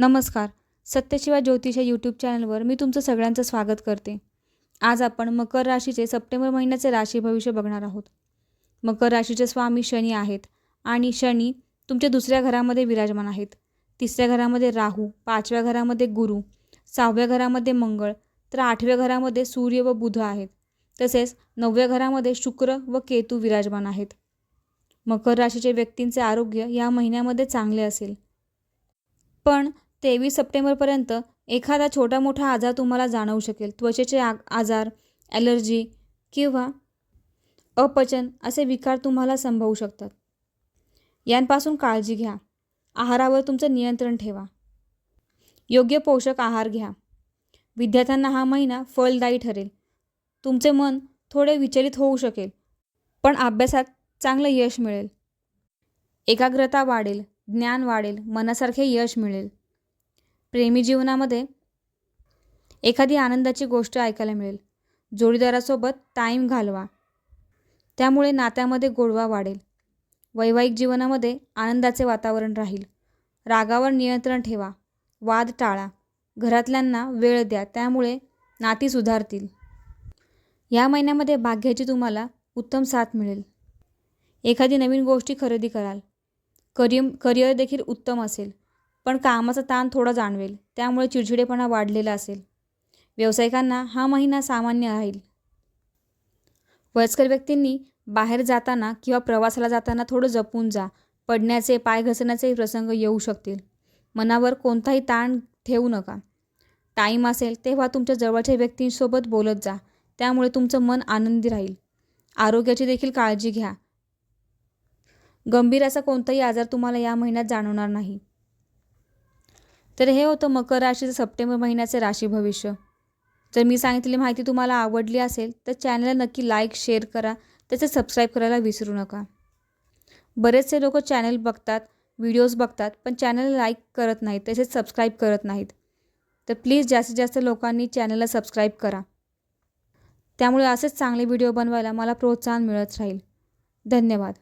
नमस्कार. सत्यशिवा ज्योतिष या यूट्यूब चॅनलवर मी तुमचं सगळ्यांचं स्वागत करते. आज आपण मकर राशीचे सप्टेंबर महिन्याचे राशी भविष्य बघणार आहोत. मकर राशीचे स्वामी शनी आहेत आणि शनी तुमच्या दुसऱ्या घरामध्ये विराजमान आहेत. तिसऱ्या घरामध्ये राहू पाचव्या घरामध्ये गुरु सहाव्या घरामध्ये मंगळ तर आठव्या घरामध्ये सूर्य व बुध आहेत. तसेच नवव्या घरामध्ये शुक्र व केतू विराजमान आहेत. मकर राशीचे व्यक्तींचे आरोग्य या महिन्यामध्ये चांगले असेल. पण तेवीस सप्टेंबरपर्यंत एखादा छोटा मोठा आजार तुम्हाला जाणवू शकेल. त्वचेचे आ आजार ॲलर्जी किंवा अपचन असे विकार तुम्हाला संभवू शकतात. यांपासून काळजी घ्या. आहारावर तुमचं नियंत्रण ठेवा. योग्य पोषक आहार घ्या. विद्यार्थ्यांना हा महिना फलदायी ठरेल. तुमचे मन थोडे विचलित होऊ शकेल पण अभ्यासात चांगलं यश मिळेल. एकाग्रता वाढेल ज्ञान वाढेल मनासारखे यश मिळेल. प्रेमी जीवनामध्ये एखादी आनंदाची गोष्ट ऐकायला मिळेल. जोडीदारासोबत टाईम घालवा. त्यामुळे नात्यामध्ये गोडवा वाढेल. वैवाहिक जीवनामध्ये आनंदाचे वातावरण राहील. रागावर नियंत्रण ठेवा. वाद टाळा. घरातल्यांना वेळ द्या. त्यामुळे नाती सुधारतील. या महिन्यामध्ये भाग्याची तुम्हाला उत्तम साथ मिळेल. एखादी नवीन गोष्टी खरेदी कराल. करियम करिअर देखील उत्तम असेल. पण कामाचा ताण थोडा जाणवेल त्यामुळे चिडचिडेपणा वाढलेला असेल. व्यावसायिकांना हा महिना सामान्य राहील. वयस्कर व्यक्तींनी बाहेर जाताना किंवा प्रवासाला जाताना थोडं जपून जा पडण्याचे पाय घसरण्याचे प्रसंग येऊ शकतील. मनावर कोणताही ताण ठेवू नका. टाईम असेल तेव्हा तुमच्या जवळच्या व्यक्तींसोबत बोलत जा त्यामुळे तुमचं मन आनंदी राहील. आरोग्याची देखील काळजी घ्या. गंभीर असा कोणताही आजार तुम्हाला या महिन्यात जाणवणार नाही. तर हे होतं मकर राशीचं सप्टेंबर महिन्याचे राशी भविष्य. जर मी सांगितलेली माहिती तुम्हाला आवडली असेल तर चॅनलला नक्की लाईक शेअर करा. त्याचे सबस्क्राईब करायला विसरू नका. बरेचसे लोक चॅनल बघतात व्हिडिओज बघतात पण चॅनल लाईक करत नाहीत तसेच सबस्क्राईब करत नाहीत. तर प्लीज जास्तीत जास्त लोकांनी चॅनलला सबस्क्राईब करा. त्यामुळे असेच चांगले व्हिडिओ बनवायला मला प्रोत्साहन मिळत राहील. धन्यवाद.